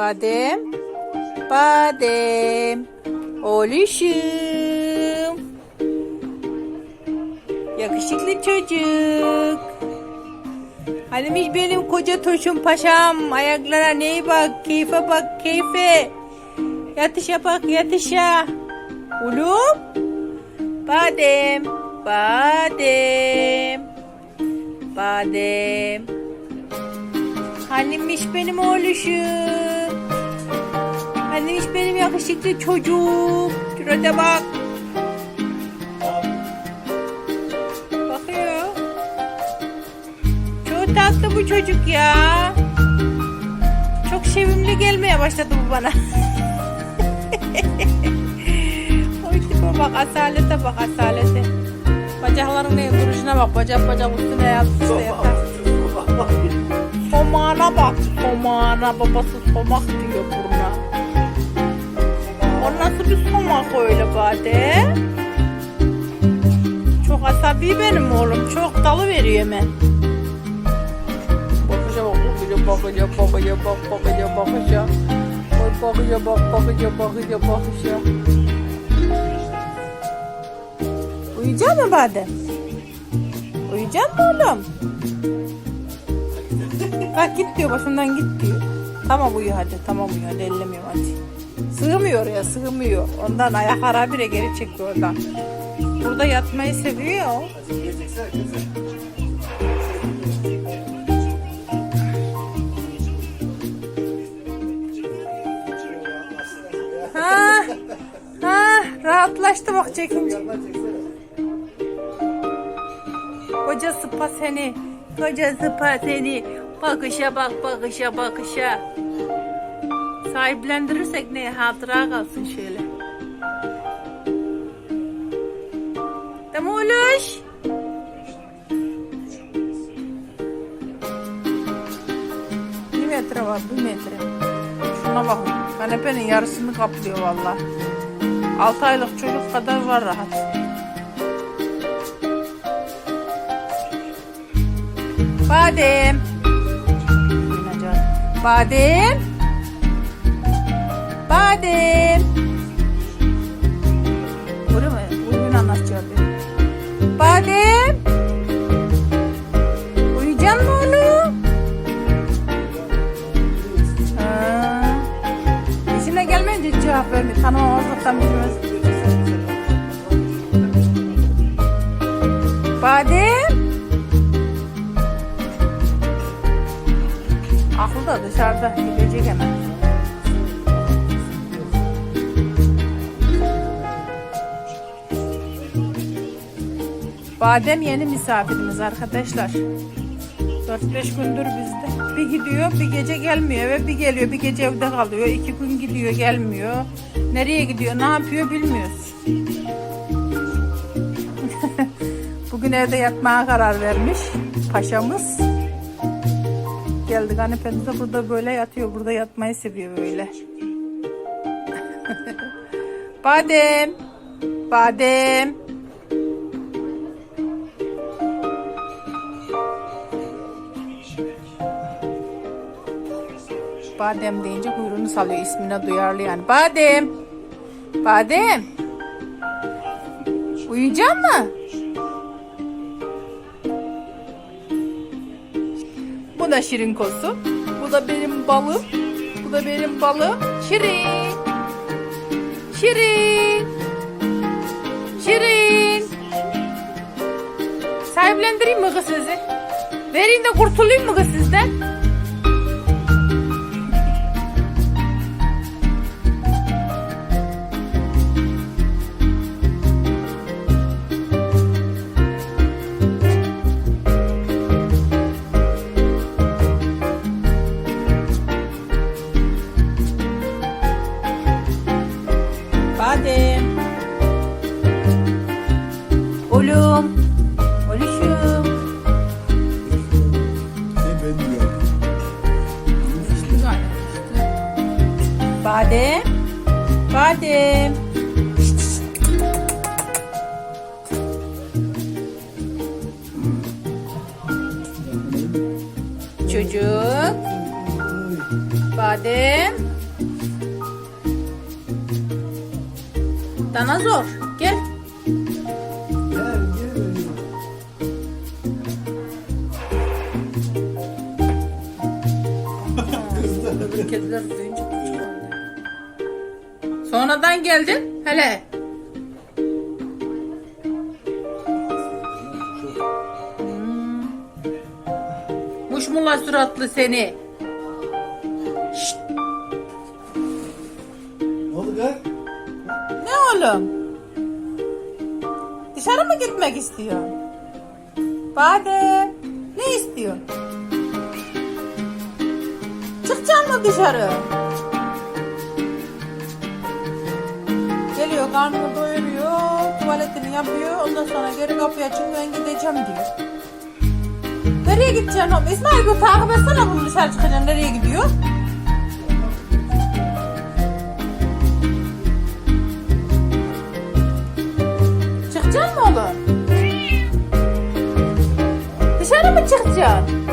Badem. Badem. Oluşum. Yakışıklı çocuk. Hanimiş benim koca turşum paşam. Ayaklara neye bak, keyfe bak, keyfe. Yatışa bak, yatışa. Oğlum. Badem. Badem. Badem. Hanimiş benim oğluşum. Hanimiş benim yakışıklı çocuğum. Şurada bak. Bakıyor. Çok tatlı bu çocuk ya. Çok sevimli gelmeye başladı bu bana. Oy tipe bak asalete bak asalete. Bacakların ne duruşuna bak bacak bacak üstüne yatmışsa yatar. Somağına bak somağına babası somak diyor buruna. Bade? Çok asabi benim oğlum. Çok dalı veriyor hemen. Bakışa bak, bakışa, bakışa, bakışa, bak, bakışa, bakışa. Oy bakışa, bak, bakışa, bakışa, bakışa. Uyuyacak mı Badem? Uyuyacak mı oğlum? Bak git diyor, başımdan git diyor. Tamam uyu hadi, tamam uyu hadi, ellemiyorum hadi. Sığmıyor ya, sığmıyor. Ondan ayak harabire geri çekiyor oradan. Burada yatmayı seviyor. Ha, ha, rahatlaştı bak çekince. Koca sıpa seni, koca sıpa seni. Bakışa bak, bakışa, bakışa. Sahiplendirirsek ne hatıra kalsın şöyle. Tamam oluş. Bir metre var, bir metre. Şuna bak, kanepenin yarısını kaplıyor valla. 6 aylık çocuk kadar var rahat. Badem. Badem. Badem. Öyle mi? Uygun anlatacağım. Badem. Uyuyacaksın mı oğlum? Ha. İşine gelmeyince cevap vermiyor. Tanımamazlıktan bilmez. Badem. Aklı da dışarıda gidecek hemen. Badem yeni misafirimiz arkadaşlar. 4-5 gündür bizde. Bir gidiyor bir gece gelmiyor eve bir geliyor bir gece evde kalıyor. iki gün gidiyor gelmiyor. Nereye gidiyor ne yapıyor bilmiyoruz. Bugün evde yatmaya karar vermiş paşamız. Geldik kanepemiz de burada böyle yatıyor. Burada yatmayı seviyor böyle. Badem. Badem. Badem deyince kuyruğunu salıyor. ismine duyarlı yani. Badem. Badem. Uyuyacak mı? Bu da şirin kosu. Bu da benim balım. Bu da benim balım. Şirin. Şirin. Şirin. Sahiplendireyim mi kız sizi? Vereyim de kurtulayım mı kız sizden? Oluşum. Oluşum. Badem. Badem. Çocuk. Badem. Dana zor. Küçük oldu. Sonradan geldin. Hele. Hmm. Muşmula suratlı seni. Şşt, Ne oldu gel? ne oğlum? Dışarı mı gitmek istiyor? Bade. Ne istiyor? Mı dışarı? Geliyor karnını doyuruyor, tuvaletini yapıyor, ondan sonra geri kapıyı açıp ben gideceğim diyor. Nereye gideceksin oğlum? İsmail bir takip etsene bunu dışarı çıkınca nereye gidiyor? Çıkacaksın mı oğlum? Dışarı mı çıkacaksın?